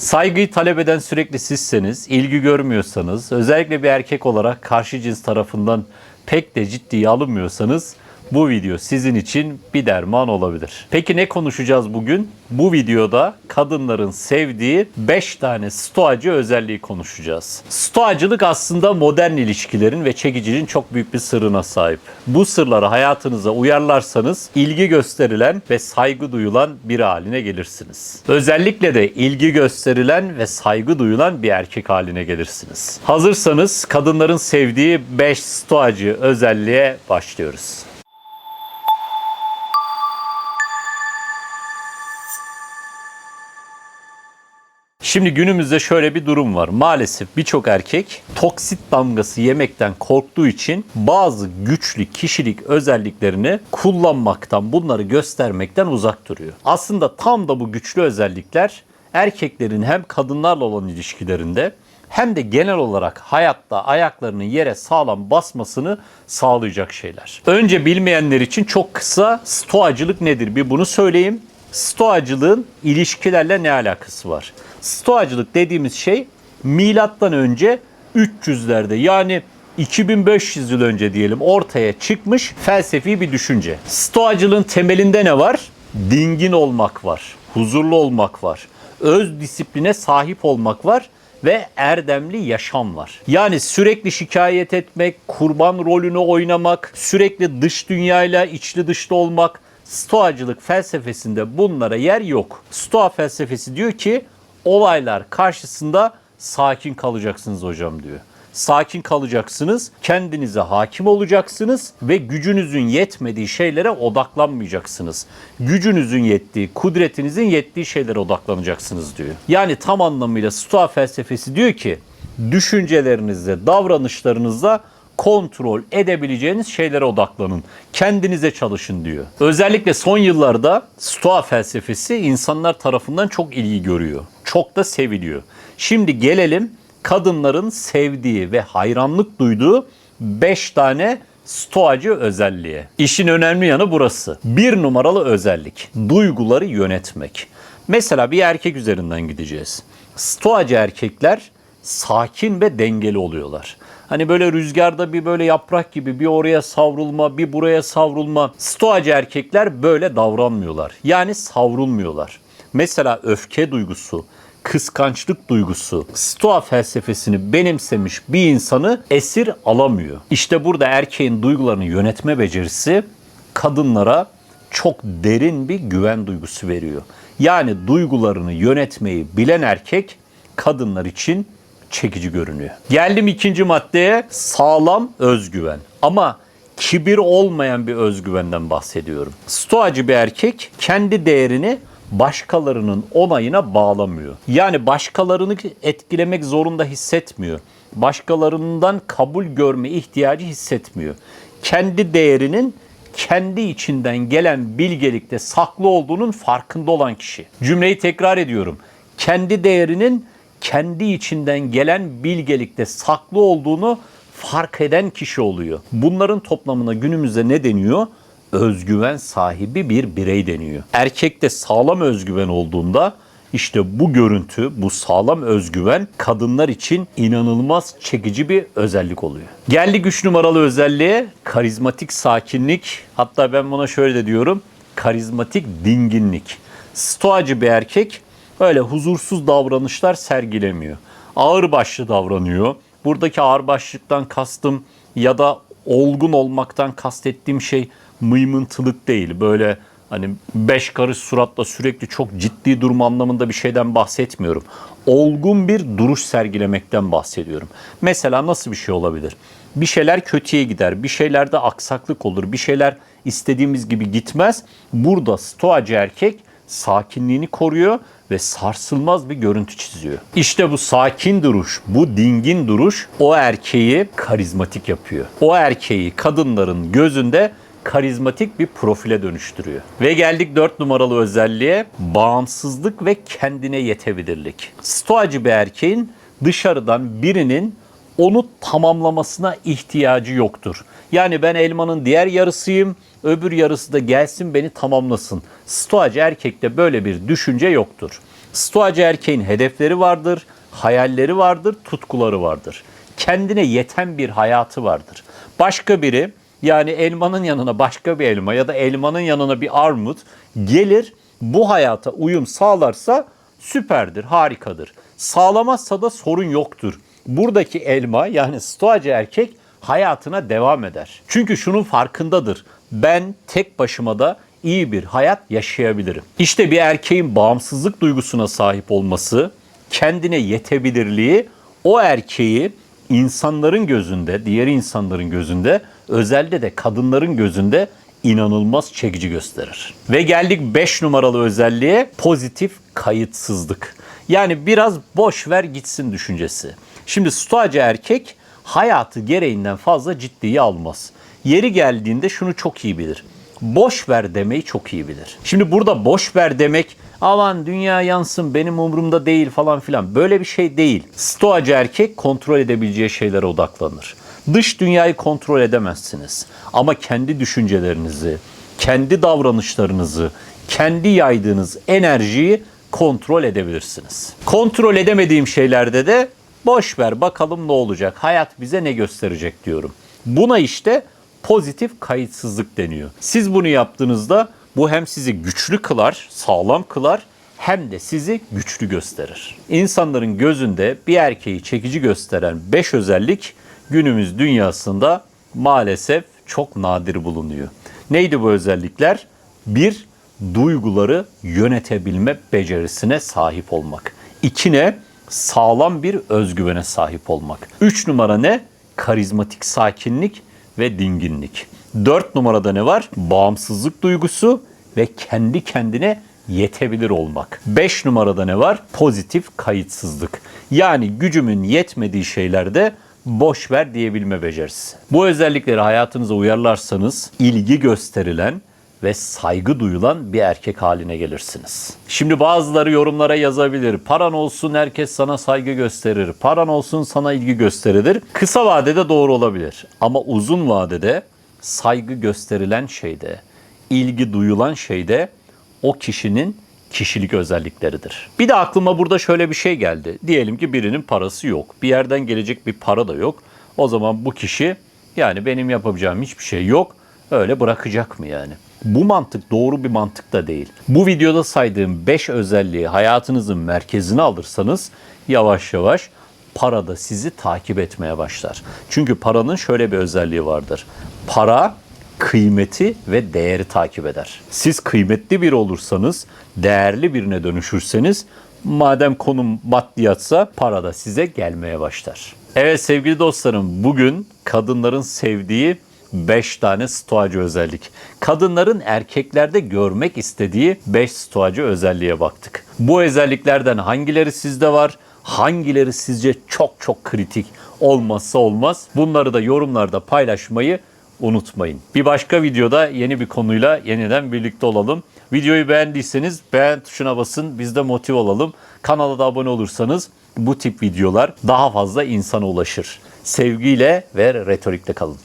Saygıyı talep eden sürekli sizseniz, ilgi görmüyorsanız, özellikle bir erkek olarak karşı cins tarafından pek de ciddiye alınmıyorsanız bu video sizin için bir derman olabilir. Peki ne konuşacağız bugün? Bu videoda kadınların sevdiği 5 tane stoacı özelliği konuşacağız. Stoacılık aslında modern ilişkilerin ve çekiciliğin çok büyük bir sırrına sahip. Bu sırları hayatınıza uyarlarsanız ilgi gösterilen ve saygı duyulan biri haline gelirsiniz. Özellikle de ilgi gösterilen ve saygı duyulan bir erkek haline gelirsiniz. Hazırsanız kadınların sevdiği 5 stoacı özelliğe başlıyoruz. Şimdi günümüzde şöyle bir durum var. Maalesef birçok erkek toksit damgası yemekten korktuğu için bazı güçlü kişilik özelliklerini kullanmaktan, bunları göstermekten uzak duruyor. Aslında tam da bu güçlü özellikler erkeklerin hem kadınlarla olan ilişkilerinde hem de genel olarak hayatta ayaklarının yere sağlam basmasını sağlayacak şeyler. Önce bilmeyenler için çok kısa stoacılık nedir bir bunu söyleyeyim. Stoacılığın ilişkilerle ne alakası var? Stoacılık dediğimiz şey milattan önce 300'lerde yani 2500 yıl önce diyelim ortaya çıkmış felsefi bir düşünce. Stoacılığın temelinde ne var? Dingin olmak var, huzurlu olmak var, öz disipline sahip olmak var ve erdemli yaşam var. Yani sürekli şikayet etmek, kurban rolünü oynamak, sürekli dış dünyayla içli dışlı olmak, Stoacılık felsefesinde bunlara yer yok. Stoa felsefesi diyor ki olaylar karşısında sakin kalacaksınız hocam diyor. Sakin kalacaksınız, kendinize hakim olacaksınız ve gücünüzün yetmediği şeylere odaklanmayacaksınız. Gücünüzün yettiği, kudretinizin yettiği şeylere odaklanacaksınız diyor. Yani tam anlamıyla Stoa felsefesi diyor ki düşüncelerinizde, davranışlarınızda kontrol edebileceğiniz şeylere odaklanın. Kendinize çalışın diyor. Özellikle son yıllarda Stoa felsefesi insanlar tarafından çok ilgi görüyor. Çok da seviliyor. Şimdi gelelim kadınların sevdiği ve hayranlık duyduğu 5 tane stoacı özelliğe. İşin önemli yanı burası. Bir numaralı özellik. Duyguları yönetmek. Mesela bir erkek üzerinden gideceğiz. Stoacı erkekler sakin ve dengeli oluyorlar. Hani böyle rüzgarda bir böyle yaprak gibi bir oraya savrulma, bir buraya savrulma. Stoacı erkekler böyle davranmıyorlar. Yani savrulmuyorlar. Mesela öfke duygusu, kıskançlık duygusu, Stoa felsefesini benimsemiş bir insanı esir alamıyor. İşte burada erkeğin duygularını yönetme becerisi kadınlara çok derin bir güven duygusu veriyor. Yani duygularını yönetmeyi bilen erkek kadınlar için çekici görünüyor. Geldim ikinci maddeye sağlam özgüven. Ama kibir olmayan bir özgüvenden bahsediyorum. Stoacı bir erkek kendi değerini başkalarının onayına bağlamıyor. Yani başkalarını etkilemek zorunda hissetmiyor. Başkalarından kabul görme ihtiyacı hissetmiyor. Kendi değerinin kendi içinden gelen bilgelikte saklı olduğunun farkında olan kişi. Cümleyi tekrar ediyorum. Kendi değerinin kendi içinden gelen bilgelikte saklı olduğunu fark eden kişi oluyor. Bunların toplamına günümüzde ne deniyor? Özgüven sahibi bir birey deniyor. Erkekte sağlam özgüven olduğunda işte bu görüntü, bu sağlam özgüven kadınlar için inanılmaz çekici bir özellik oluyor. Geldik 3 numaralı özelliğe karizmatik sakinlik. Hatta ben buna şöyle de diyorum. Karizmatik dinginlik. Stoacı bir erkek öyle huzursuz davranışlar sergilemiyor. Ağır başlı davranıyor. Buradaki ağır başlıktan kastım ya da olgun olmaktan kastettiğim şey mıymıntılık değil. Böyle hani beş karış suratla sürekli çok ciddi durum anlamında bir şeyden bahsetmiyorum. Olgun bir duruş sergilemekten bahsediyorum. Mesela nasıl bir şey olabilir? Bir şeyler kötüye gider, bir şeylerde aksaklık olur, bir şeyler istediğimiz gibi gitmez. Burada stoacı erkek sakinliğini koruyor ve sarsılmaz bir görüntü çiziyor. İşte bu sakin duruş, bu dingin duruş o erkeği karizmatik yapıyor. O erkeği kadınların gözünde karizmatik bir profile dönüştürüyor. Ve geldik 4 numaralı özelliğe bağımsızlık ve kendine yetebilirlik. Stoacı bir erkeğin dışarıdan birinin onu tamamlamasına ihtiyacı yoktur. Yani ben elmanın diğer yarısıyım, öbür yarısı da gelsin beni tamamlasın. Stoacı erkekte böyle bir düşünce yoktur. Stoacı erkeğin hedefleri vardır, hayalleri vardır, tutkuları vardır. Kendine yeten bir hayatı vardır. Başka biri yani elmanın yanına başka bir elma ya da elmanın yanına bir armut gelir bu hayata uyum sağlarsa süperdir, harikadır. Sağlamazsa da sorun yoktur. Buradaki elma yani stoacı erkek hayatına devam eder. Çünkü şunun farkındadır. Ben tek başıma da iyi bir hayat yaşayabilirim. İşte bir erkeğin bağımsızlık duygusuna sahip olması, kendine yetebilirliği o erkeği insanların gözünde, diğer insanların gözünde, özellikle de kadınların gözünde inanılmaz çekici gösterir. Ve geldik 5 numaralı özelliğe pozitif kayıtsızlık. Yani biraz boş ver gitsin düşüncesi. Şimdi stoacı erkek hayatı gereğinden fazla ciddiye almaz. Yeri geldiğinde şunu çok iyi bilir. Boş ver demeyi çok iyi bilir. Şimdi burada boş ver demek aman dünya yansın benim umurumda değil falan filan böyle bir şey değil. Stoacı erkek kontrol edebileceği şeylere odaklanır. Dış dünyayı kontrol edemezsiniz. Ama kendi düşüncelerinizi, kendi davranışlarınızı, kendi yaydığınız enerjiyi kontrol edebilirsiniz. Kontrol edemediğim şeylerde de boş ver bakalım ne olacak. Hayat bize ne gösterecek diyorum. Buna işte pozitif kayıtsızlık deniyor. Siz bunu yaptığınızda bu hem sizi güçlü kılar, sağlam kılar hem de sizi güçlü gösterir. İnsanların gözünde bir erkeği çekici gösteren 5 özellik günümüz dünyasında maalesef çok nadir bulunuyor. Neydi bu özellikler? Bir, duyguları yönetebilme becerisine sahip olmak. İki ne? Sağlam bir özgüvene sahip olmak. Üç numara ne? Karizmatik sakinlik ve dinginlik. Dört numarada ne var? Bağımsızlık duygusu ve kendi kendine yetebilir olmak. 5 numarada ne var? Pozitif kayıtsızlık. Yani gücümün yetmediği şeylerde boş ver diyebilme becerisi. Bu özellikleri hayatınıza uyarlarsanız ilgi gösterilen ve saygı duyulan bir erkek haline gelirsiniz. Şimdi bazıları yorumlara yazabilir. Paran olsun herkes sana saygı gösterir. Paran olsun sana ilgi gösterilir. Kısa vadede doğru olabilir. Ama uzun vadede saygı gösterilen şeyde, ilgi duyulan şeyde o kişinin kişilik özellikleridir. Bir de aklıma burada şöyle bir şey geldi. Diyelim ki birinin parası yok. Bir yerden gelecek bir para da yok. O zaman bu kişi yani benim yapabileceğim hiçbir şey yok. Öyle bırakacak mı yani? Bu mantık doğru bir mantık da değil. Bu videoda saydığım 5 özelliği hayatınızın merkezine alırsanız yavaş yavaş para da sizi takip etmeye başlar. Çünkü paranın şöyle bir özelliği vardır. Para kıymeti ve değeri takip eder. Siz kıymetli biri olursanız, değerli birine dönüşürseniz, madem konum maddiyatsa para da size gelmeye başlar. Evet sevgili dostlarım, bugün kadınların sevdiği 5 tane stoacı özellik. Kadınların erkeklerde görmek istediği 5 stoacı özelliğe baktık. Bu özelliklerden hangileri sizde var? Hangileri sizce çok çok kritik olmazsa olmaz? Bunları da yorumlarda paylaşmayı unutmayın. Bir başka videoda yeni bir konuyla yeniden birlikte olalım. Videoyu beğendiyseniz beğen tuşuna basın. Biz de motive olalım. Kanala da abone olursanız bu tip videolar daha fazla insana ulaşır. Sevgiyle ve retorikle kalın.